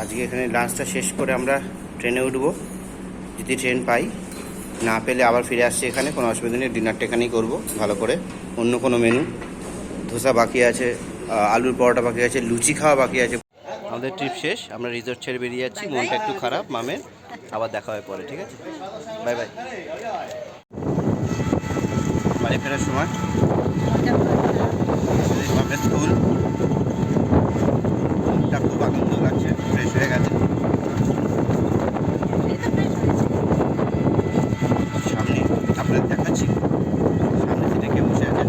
আজকে এখানে লাঞ্চটা শেষ করে আমরা ট্রেনে উঠবো। যদি ট্রেন পাই, না পেলে আবার ফিরে আসছি এখানে, কোনো অসুবিধা নেই ডিনারটা এখানেই করব, ভালো করে। অন্য কোনো মেনু ধোসা বাকি আছে আলুর পরোটা বাকি আছে, লুচি খাওয়া বাকি আছে। আমাদের ট্রিপ শেষ, আমরা রিসোর্ট ছেড়ে বেরিয়ে যাচ্ছি, মনটা একটু খারাপ, মামের। আবার দেখা হয় পরে, ঠিক আছে? বাই বাই বাড়ি ফেরার সময়। মামের স্কুল খুব আনন্দ লাগছে। ফ্রেশ হয়ে গেছে। সামনে দেখাচ্ছি। সামনে সিটে কে বসে আছে।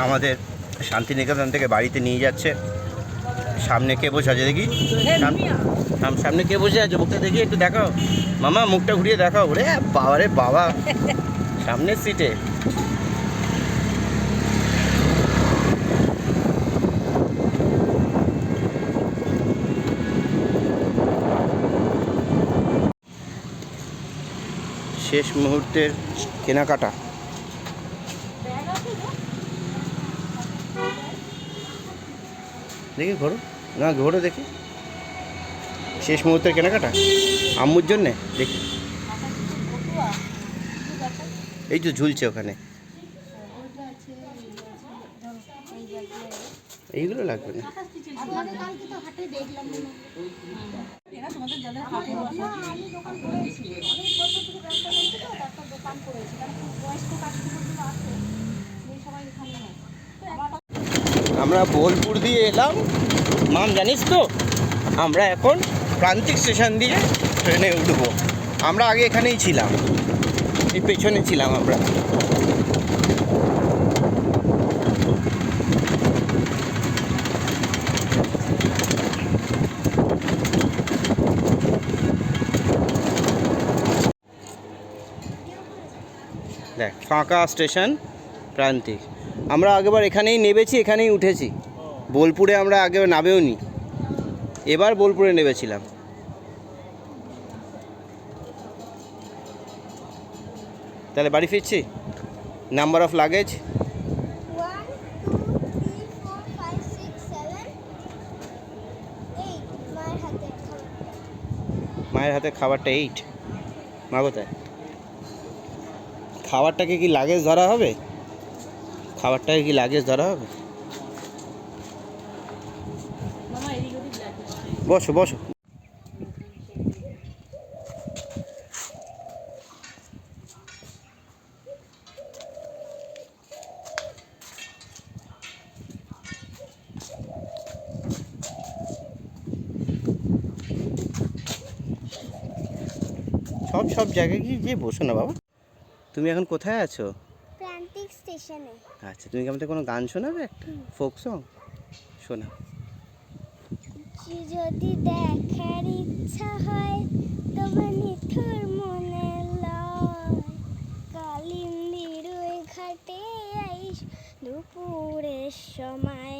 আমাদের শান্তিনিকেতন থেকে বাড়িতে নিয়ে যাচ্ছে। সামনে কে বসে আছে দেখি? সাম- সাম- সামনে কে বসে আছে? মুখটা দেখি একটু দেখাও। মামা, মুখটা ঘুরিয়ে দেখাও। রে বাবা রে বাবা। সামনের সিটে শেষ মুহূর্তের কেনাকাটা। দেখি ঘোরো। না, ঘোরো দেখি। শেষ মুহূর্তের কেনাকাটা? আম্মুর জন্যে? দেখি। এই তো ঝুলছে ওখানে। এইগুলো লাগবে না। আপনাদের কালকে তো হাটে দেখলাম এরা তোমাদের যাদের হাটে আমি দোকান করেছি। অনেক বছর থেকে ব্যবসা করছি তো তারপর দোকান করেছি। কারণ খুব বয়স্ক কাস্টমারগুলো আছে। সেই সবাই এখানে তো একটা আমরা বোলপুর দিয়ে এলাম। মাম জানিস তো? আমরা এখন প্রান্তিক স্টেশন দিয়ে ট্রেনে উঠবো। আমরা আগে এখানেই ছিলাম। এই পেছনে ছিলাম আমরা। দেখ, ফাঁকা স্টেশন প্রান্তিক। আমরা আগেবার এখানেই নেবেছি এখানেই উঠেছি। বোলপুরে আমরা আগে নামেও নি এবার বোলপুরে নেবেছিলাম তাহলে বাড়ি ফিরছি? নাম্বার অফ লাগেজ মায়ের হাতে খাবারটা এইট মা কোথায়? খাবারটাকে কি লাগেজ ধরা হবে? খাবারটাকে কি লাগেজ ধরা হবে? বসো বসো। সব সব জায়গায় গিয়ে গিয়ে বসো না বাবা। তুমি এখন কোথায় আছো? প্রান্তিক স্টেশনে। আচ্ছা তুমি কি আমাদের কোনো গান শোনাবে? একটা ফোক সং? শোনা। যদি দেখার ইচ্ছা হয় তোমার নিঠুর মনে লয়। কালিন্দির ওই ঘাটে আইস দুপুরের সময়।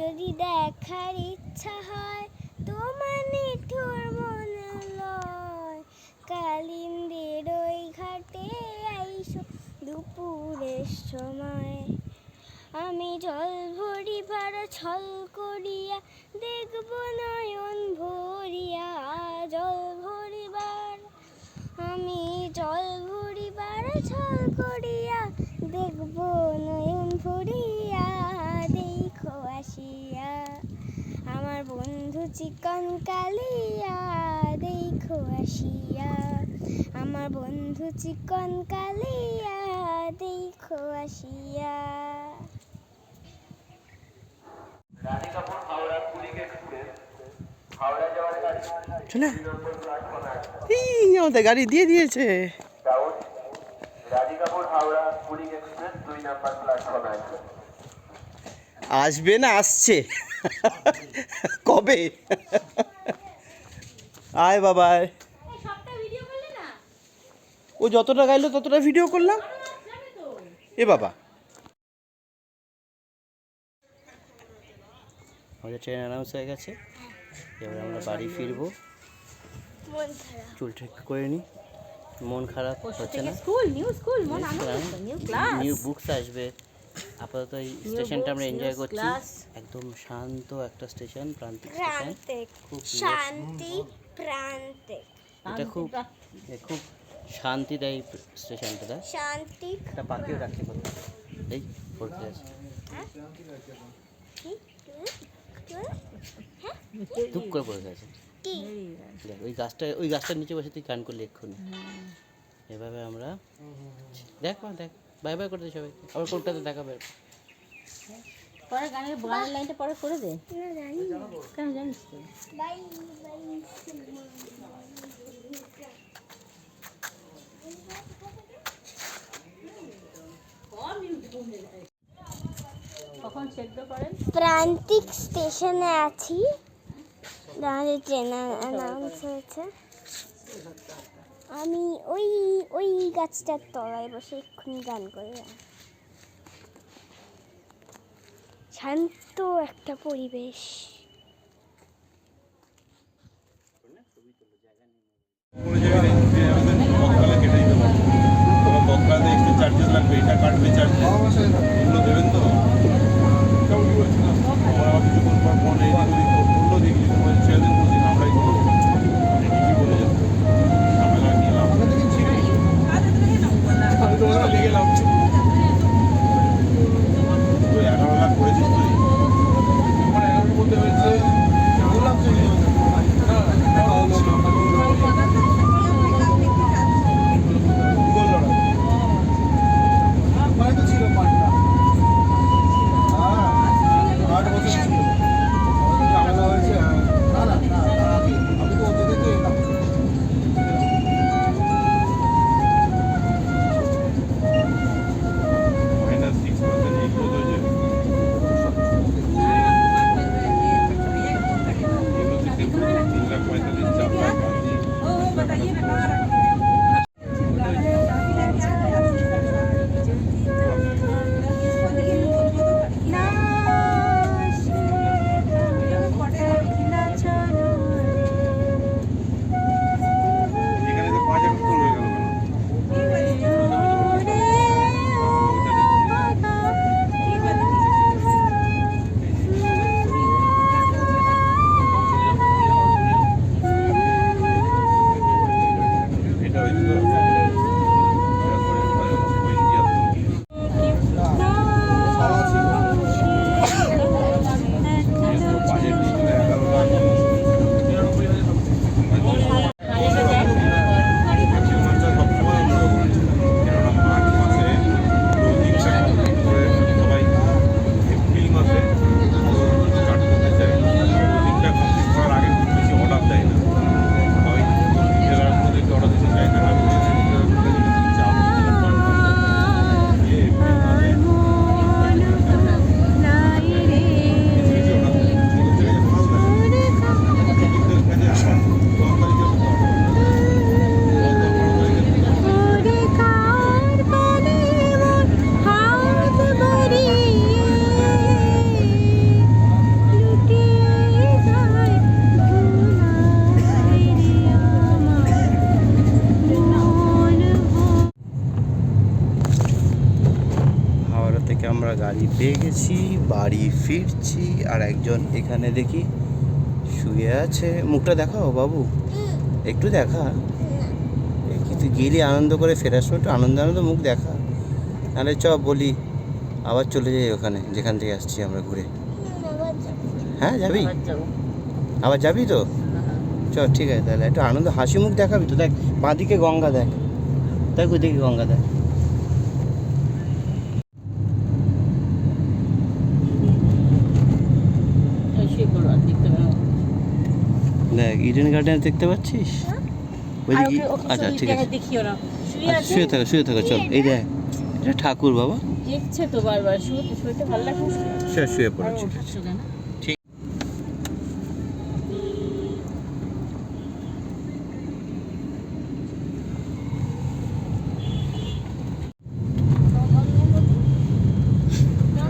যদি দেখার ইচ্ছা হয় তোমার নিঠুর মনে লয় কালিন্দির ওই ঘাটে আইস দুপুরের সময়। আমি জল ভরি ভরিবার ছল করিয়া দেখব নয়ন ভরিয়া জল ভরিবার। আমি জল ভরি ভরিবার ছল করিয়া দেখব নয়ন ভরিয়া, দেখো আসিয়া। আমার বন্ধু চিকন কালিয়া, দেখো আসিয়া। আমার বন্ধু চিকন কালিয়া আসিয়া চলে আমাদের গাড়ি দিয়ে দিয়েছে। আসবে না আসছে। কবে? আয় বাবা ও যতটা গাইলো ততটা ভিডিও করলাম। এ বাবা। আমাদের ট্রেন অ্যানাউন্স হয়ে গেছে। এবার আমরা বাড়ি ফিরবো। চুল ঠিক করে নিই মন খারাপ হচ্ছে না। স্কুল নিউ স্কুল মন আনন্দ নিউ ক্লাস নিউ বুকস আসবে। আপাতত এই স্টেশনটা আমরা এনজয় করছি। একদম শান্ত একটা স্টেশন প্রান্তিক স্টেশন খুব শান্তি প্রান্তিক। এটা খুব খুব শান্তি দেয় স্টেশনটা দেয় শান্তি। একটা পাখিও ডাকছে কোথাও এই পড়তে আছে? কি? ধুপ করে পড়ে গেছে কি? দেখ ওই গাছটা ওই গাছটার নিচে বসে তুই গান করলি এক্ষুনি। এভাবে আমরা দেখ মা দেখ। বাই বাই করে দে সবাইকে। আবার কোনটাতে দেখাবে? পরে গানের গানের লাইনটা পরে করে দে। না জানি কেন জানিস তো বাই বাই কখন সেদ্ধ করেন? প্রান্তিক স্টেশনে আছি। আমাদের ট্রেন অ্যানাউন্স হয়েছে। আমি ওই ওই গাছটার তলায় বসে এক্ষুনি গান করে। শান্ত একটা পরিবেশ। কোনো চার্জেস লাগবে এটা কাটবে চার্জেস এগুলো দেবেন তো? কিছু করবার ফোন এই Это не пара. পেয়ে গেছি বাড়ি ফিরছি আর একজন এখানে দেখি শুয়ে আছে। মুখটা দেখাও বাবু। একটু দেখা। এ কি তুই গেলি আনন্দ করে ফেরার সময় একটু? আনন্দ আনন্দ মুখ দেখা। নাহলে চ বলি আবার চলে যাই ওখানে যেখান থেকে আসছি আমরা ঘুরে। হ্যাঁ যাবি? আবার যাবি। তো? চ ঠিক আছে তাহলে। একটু আনন্দ হাসি মুখ দেখাবি তো। দেখ বাঁদিকে গঙ্গা দেখ। দেখ ওইদিকে গঙ্গা দেখ। দেখ ইডেন গার্ডেন দেখতে পাচ্ছিস? ওইদিকে আচ্ছা ঠিক আছে। শুয়ে আচ্ছা আছে? শুয়ে থাকো শুয়ে থাকো চল। এই দেখ এটা ঠাকুর বাবা। দেখছে তো বারবার শুয়ে শুয়েতে ভালো লাগছে। শুয়ে শুয়ে পড়ো ঠিক আছে ঠিক।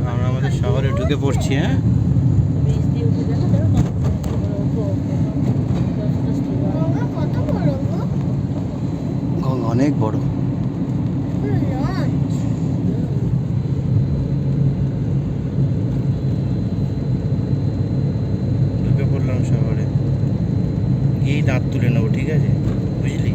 আমরা আমাদের শহরে ঢুকে পড়ছি হ্যাঁ? অনেক বড়। ঢুকে পড়লাম গিয়েই দাঁত তুলে নেব ঠিক আছে? বুঝলি?